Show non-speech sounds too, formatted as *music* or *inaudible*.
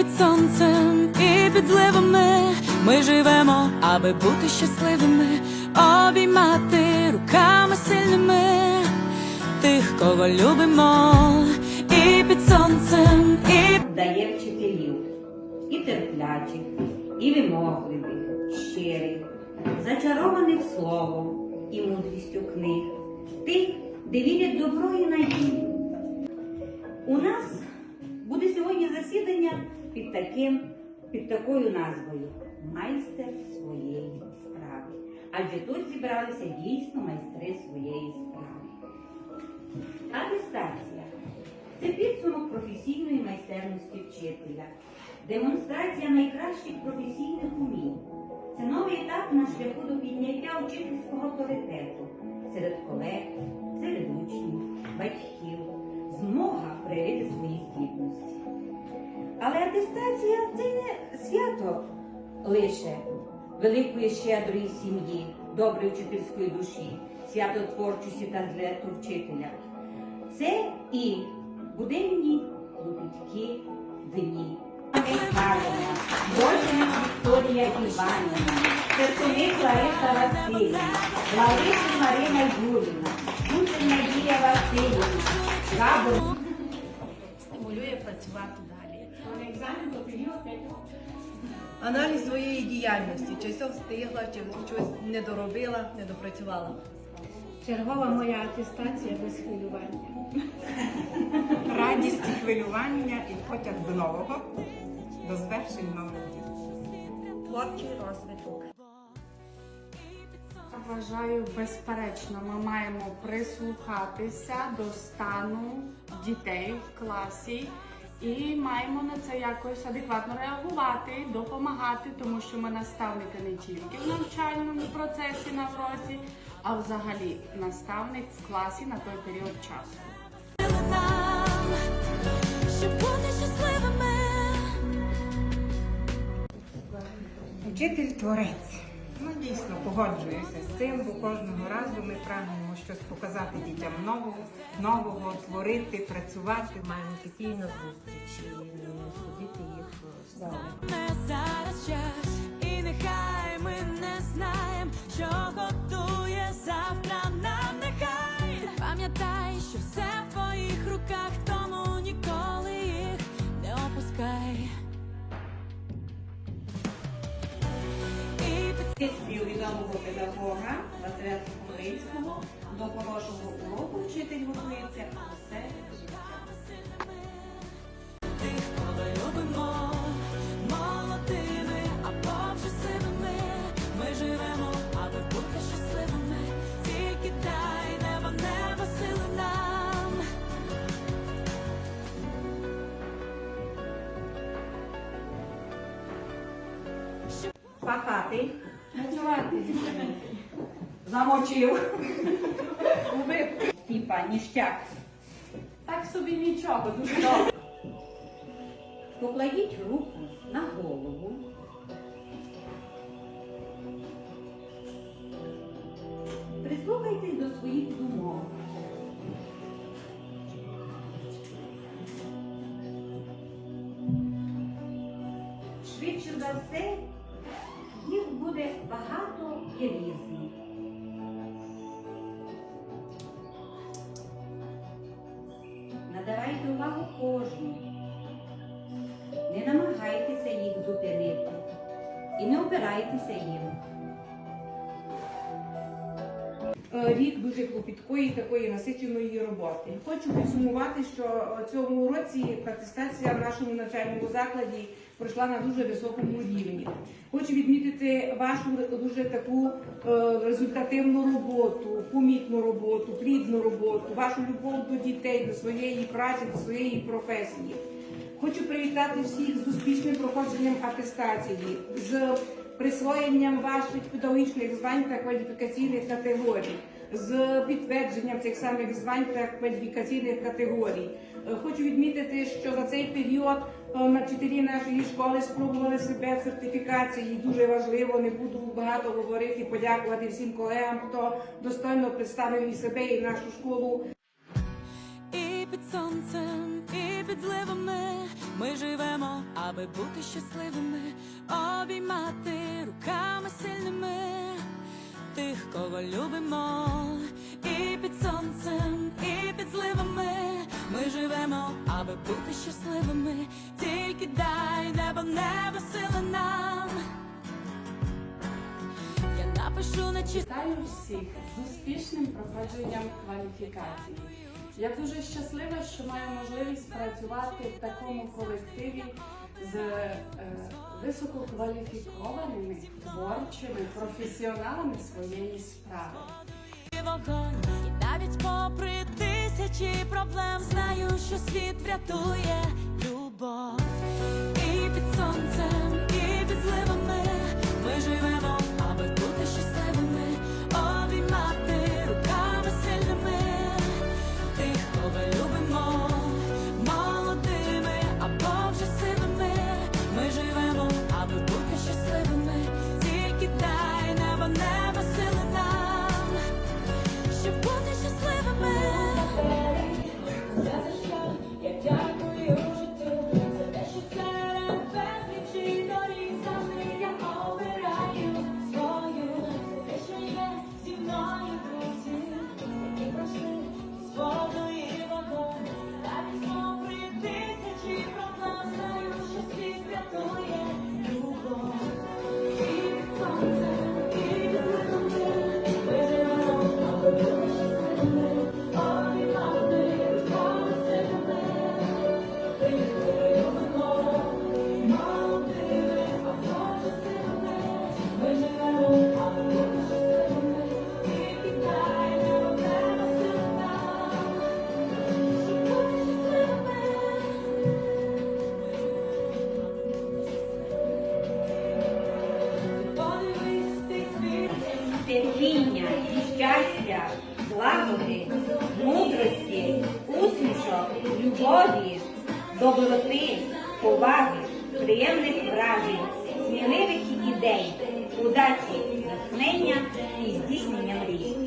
під сонцем, і під зливами. Ми живемо, аби бути щасливими, обіймати руками сильними тих, кого любимо, і під сонцем, і дає вчителів. І терплячих, і вимогливих, щирих, зачарованих словом і мудрістю книг, тих, де вірять добро і надію. У нас буде сьогодні засідання під таким, під такою назвою Майстер своєї справи. Адже тут зібралися дійсно майстри своєї справи. Атестація це підсумок професійної майстерності вчителя, демонстрація найкращих професійних умінь. Це новий етап на шляху до підняття вчительського авторитету серед колег, серед учнів, батьків, змога проявити свої здібності. Але атестація це не свято лише великої щедрої сім'ї, доброї вчительської душі, свято творчості та злету вчителя. Це і буденні клопіткі дні. Божина Вікторія Іванівна, Церковник Лариса Васильівна, Лариса Марина Юрівна, Кучер Надія Васильівна, Габор стимулює працювати. Аналіз своєї діяльності, чи все встигла, чи щось не доробила, не допрацювала. Чергова моя атестація без хвилювання. *laughs* радість і хвилювання і потяг до нового, до звершень нових дій. Творчий розвиток. Вважаю, безперечно, ми маємо прислухатися до стану дітей в класі і маємо на це якось адекватно реагувати, допомагати, тому що ми наставники не тільки в навчальному процесі на уроці, а взагалі наставник в класі на той період часу. щоб бути щасливими. Вчитель творець. Дійсно, погоджуюся з цим, бо кожного разу ми прагнемо щось показати дітям нового, нового, творити, працювати. маємо постійно зустрічі і судити їх е. Не зараз час, і нехай ми не знаємо, що готує завтра нам нехай. Пам'ятай, що все в твоїх руках, Зі спів відомого педагога Василя Сухомлинського до хорошого уроку вчитель готується. Все життя. Пахати, Працювати. замочив, типа ніштяк. Так собі нічого, дуже добре. Покладіть руку на голову. Прислухайтесь до своїх думок. Швидше за все, і різних. Надавайте увагу кожній. Не намагайтеся їх зупинити і не опирайтеся їм. Е, рік дуже клопіткої такої насиченої роботи. Хочу підсумувати, що цьому році атестація в нашому навчальному закладі пройшла на дуже високому рівні. Хочу відмітити вашу дуже таку е, результативну роботу, помітну роботу, плідну роботу, вашу любов до дітей, до своєї праці, до своєї професії. Хочу привітати всіх з успішним проходженням атестації, з присвоєнням ваших педагогічних звань та кваліфікаційних категорій, з підтвердженням цих самих звань та кваліфікаційних категорій. Е, Хочу відмітити, що за цей період Е, вчителі нашої школи спробували себе сертифікації. Дуже важливо, не буду багато говорити. Подякувати всім колегам, хто достойно представив і себе і нашу школу. І під сонцем, і під зливами ми живемо, аби бути щасливими, обіймати руками сильними тих, кого любимо. І під сонцем, і під зливами ми живемо, аби бути щасливими небо сили нам. Я напишу на читаю Вітаю всіх з успішним проходженням кваліфікації. Я дуже щаслива, що маю можливість працювати в такому колективі з е, висококваліфікованими творчими професіоналами своєї справи. Вогонь, і навіть попри тисячі проблем, знаю, що світ врятує. любові, доброти, поваги, приємних вражень, сміливих ідей, удачі, натхнення і здійснення мрій.